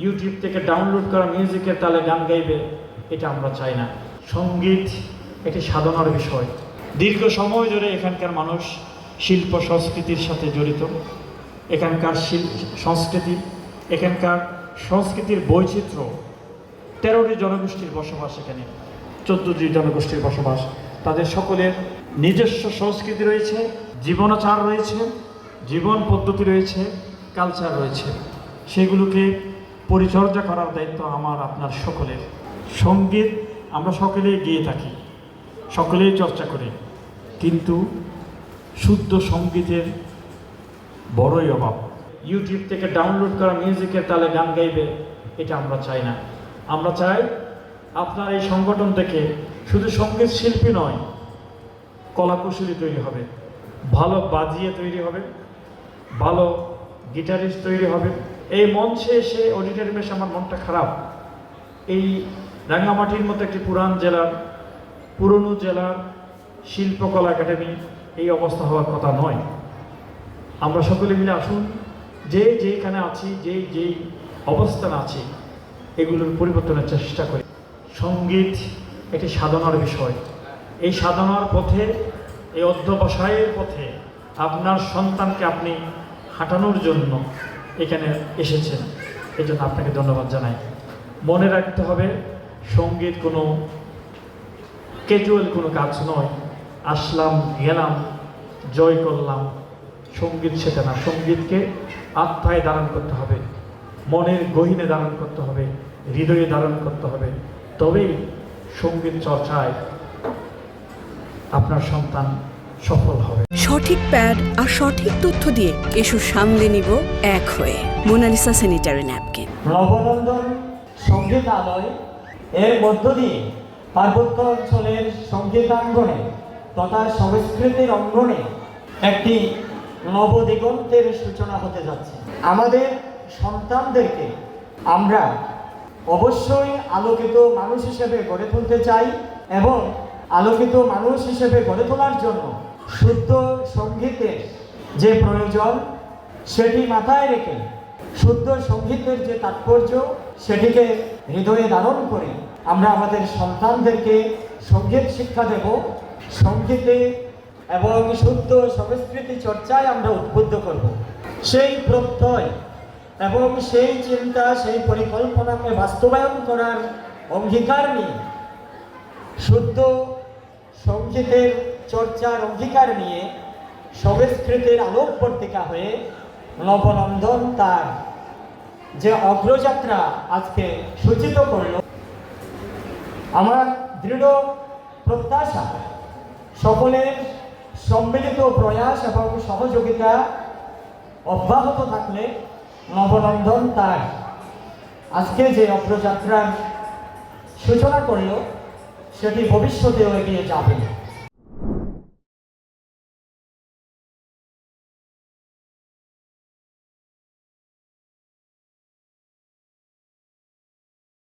YouTube থেকে download করা মিউজিকের তালে গান গাইবে, এটা আমরা চাই না। সংগীত একটি সাধনার বিষয়। দীর্ঘ সময় ধরে এখানকার মানুষ শিল্প, সংস্কৃতির সাথে জড়িত। এখানকার শিল- সংস্কৃতি, এখানকার সংস্কৃতির বৈচিত্র্য। তেরোটি জনগোষ্ঠীর বসবাস এখানে, চোদ্দটি জনগোষ্ঠীর বসবাস। তাদের সকলের নিজস্ব সংস্কৃতি রয়েছে, জীবনাচার রয়েছে, জীবন পদ্ধতি রয়েছে কালচার রয়েছে। সেগুলোকে পরিচর্যা করার দায়িত্ব আমার, আপনার সকলের। সংগীত আমরা সকলেই গিয়ে থাকি, সকলেই চর্চা করি। কিন্তু শুদ্ধ সঙ্গীতের বড়ই অভাব। ইউটিউব থেকে ডাউনলোড করা মিউজিকের তালে গান গাইবে, এটা আমরা চাই না। আমরা চাই আপনার এই সংগঠন থেকে শুধু সংগীত শিল্পী নয়, কলাকুশলী তৈরি হবে। ভালো বাজিয়ে তৈরি হবে, ভালো গিটারিস্ট তৈরি হবে। এই মঞ্চে এসে অডিটোরিয়ামে এসে আমার মনটা খারাপ। এই রাঙ্গামাটির মতো একটি পুরান জেলার, পুরনো জেলার শিল্পকলা একাডেমি এই অবস্থা হওয়ার কথা নয়। আমরা সকলে মিলে আসুন, যে যেখানে আছি, যে যেই অবস্থানে আছি, এগুলোর পরিবর্তনের চেষ্টা করি। সংগীত একটি সাধনার বিষয়। এই সাধনার পথে, এই অধ্যবসায়ের পথে আপনার সন্তানকে আপনি হাঁটানোর জন্য এখানে এসেছেন। এই জন্য আপনাকে ধন্যবাদ জানাই। মনে রাখতে হবে, সংগীত কোনো ক্যাজুয়াল কোনো কাজ নয়। আসলাম, গেলাম, জয় করলাম। সংগীত সেটা না। সঙ্গীতকে আত্মায় ধারণ করতে হবে। মনের গহীনে ধারণ করতে হবে। হৃদয়ে ধারণ করতে হবে। তবেই সংগীত চর্চায় আপনার সন্তান সফল হবে। সঠিক প্যাড আর সঠিক তথ্য দিয়ে এসো সামলে নিব এক হয়ে Monalisa sanitary napkin. Nabanandan Sangeetalaya এর মধ্য দিয়ে পার্বত্য অঞ্চলের সঙ্গীতাঙ্গনে তথা সংস্কৃতির অঙ্গনে একটি নবদিগন্তের সূচনা হতে যাচ্ছে। আমাদের সন্তানদেরকে আমরা অবশ্যই আলোকিত মানুষ হিসেবে গড়ে তুলতে চাই এবং আলোকিত মানুষ হিসেবে গড়ে তোলার জন্য শুদ্ধ সঙ্গীতের যে প্রয়োজন, সেটি মাথায় রেখে শুদ্ধ সঙ্গীতের যে তাৎপর্য, সেটিকে হৃদয়ে ধারণ করে আমরা আমাদের সন্তানদেরকে সংগীত শিক্ষা দেব। সঙ্গীতে এবং শুদ্ধ সংস্কৃতি চর্চায় আমরা উদ্বুদ্ধ করব। সেই প্রত্যয় এবং সেই চিন্তা, সেই পরিকল্পনাকে বাস্তবায়ন করার অঙ্গীকার নিয়ে শুদ্ধ সঙ্গীতের চর্চার অধিকার নিয়ে সংস্কৃতির আলোকবর্তিকা হয়ে নবনন্দন তার যে অগ্রযাত্রা আজকে সূচিত করল, আমার দৃঢ় প্রত্যাশা, সকলের সম্মিলিত প্রয়াস এবং সহযোগিতা অব্যাহত থাকলে নবনন্দন তার আজকে যে অগ্রযাত্রার সূচনা করল, সেটি ভবিষ্যতেও এগিয়ে যাবে।